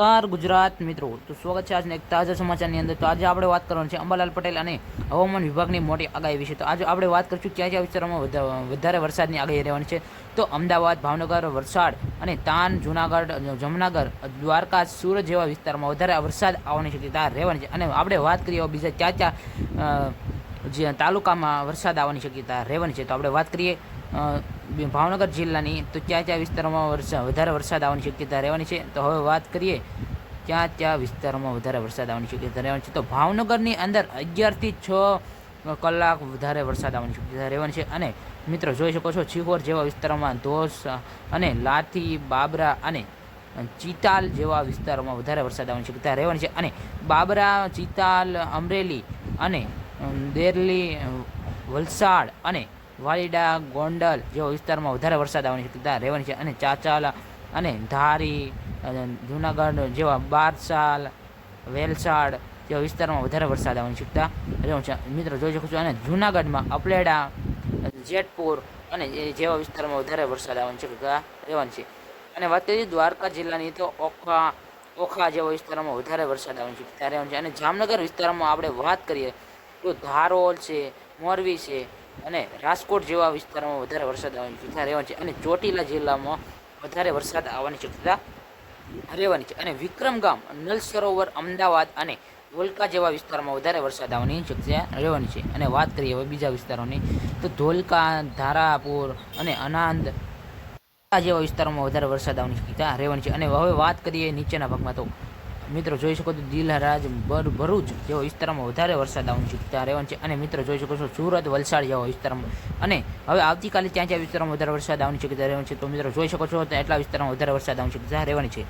નમસ્કાર ગુજરાત મિત્રો. તો સ્વાગત છે આજના એક તાજા સમાચારની અંદર. તો આજે આપણે વાત કરવાની છે અંબાલાલ પટેલ અને હવામાન વિભાગની મોટી આગાહી વિશે. તો આજે આપણે વાત કરીશું ક્યાં ક્યાં વિસ્તારોમાં વધા- વધારે વરસાદની આગાહી રહેવાની છે. તો અમદાવાદ, ભાવનગર, વલસાડ અને તાન, જુનાગઢ જમનાગર દ્વારકા, સુરત જેવા વિસ્તારમાં વધારે વરસાદ આવવાની શક્યતા રહેવાની છે. અને આપણે વાત કરીએ બીજા ક્યાં ક્યાં જે તાલુકામાં વરસાદ આવવાની શક્યતા રહેવાની છે. તો આપણે વાત કરીએ ભાવનગર જિલ્લાની. તો ક્યાં ક્યાં વિસ્તારોમાં વરસાદ વધારે વરસાદ આવવાની શક્યતા રહેવાની છે? તો હવે વાત કરીએ, ક્યાં ક્યાં વિસ્તારોમાં વધારે વરસાદ આવવાની શક્યતા રહેવાની છે? તો ભાવનગરની અંદર અગિયારથી છ કલાક વધારે વરસાદ આવવાની શક્યતા રહેવાની છે. અને મિત્રો, જોઈ શકો છો, ચિહોર જેવા વિસ્તારોમાં ધોસ અને લાઠી બાબરા અને ચિતાલ જેવા વિસ્તારોમાં વધારે વરસાદ આવવાની શક્યતા રહેવાની છે. અને બાબરા, ચિતાલ, અમરેલી અને દેરલી વલસાડ અને વાલીડા, ગોંડલ જેવા વિસ્તારમાં વધારે વરસાદ આવવાની શક્યતા રહેવાની છે અને ચાચાલ અને ધારી જૂનાગઢ જેવા બારસાલ, વેલસાડ જેવા વિસ્તારમાં વધારે વરસાદ આવવાની શક્યતા રહેવાની છે. મિત્રો, જોઈ શકો છો, અને જૂનાગઢમાં અપલેડા, જેતપુર અને જેવા વિસ્તારમાં વધારે વરસાદ આવવાની શક્યતા રહેવાની છે. અને વાત કરીએ દ્વારકા જિલ્લાની, તો ઓખા ઓખા જેવા વિસ્તારોમાં વધારે વરસાદ આવવાની શક્યતા રહેવાની છે. અને જામનગર વિસ્તારમાં આપણે વાત કરીએ તો ધારોલ છે, મોરબી છે અને રાજકોટ જેવા વિસ્તારોમાં વધારે વરસાદ આવવાની શક્યતા રહેવાની છે અને ચોટીલા જિલ્લામાં વધારે વરસાદ આવવાની શક્યતા રહેવાની છે. અને વિક્રમગામ નલ સરોવર, અમદાવાદ અને ધોલકા જેવા વિસ્તારમાં વધારે વરસાદ આવવાની શક્યતા રહેવાની છે. અને વાત કરીએ હવે બીજા વિસ્તારોની, તો ધોલકા, ધારાપુર અને અનાંદ જેવા વિસ્તારોમાં વધારે વરસાદ આવવાની શક્યતા રહેવાની છે. અને હવે વાત કરીએ નીચેના ભાગમાં તો મિત્રો જોઈ શકો છો દિલહરાજ બર ભરૂચ જેવો વિસ્તારમાં વધારે વરસાદ આવવાની શક્યતા રહેવાની છે. અને મિત્રો જોઈ શકો છો સુરત, વલસાડ જેવો વિસ્તારમાં. અને હવે આવતીકાલે ત્યાં જ્યાં વિસ્તારમાં વધારે વરસાદ આવવાની શક્યતા રહેવાની છે. તો મિત્રો જોઈ શકો છો એટલા વિસ્તારમાં વધારે વરસાદ આવવાની શક્યતા રહેવાની છે.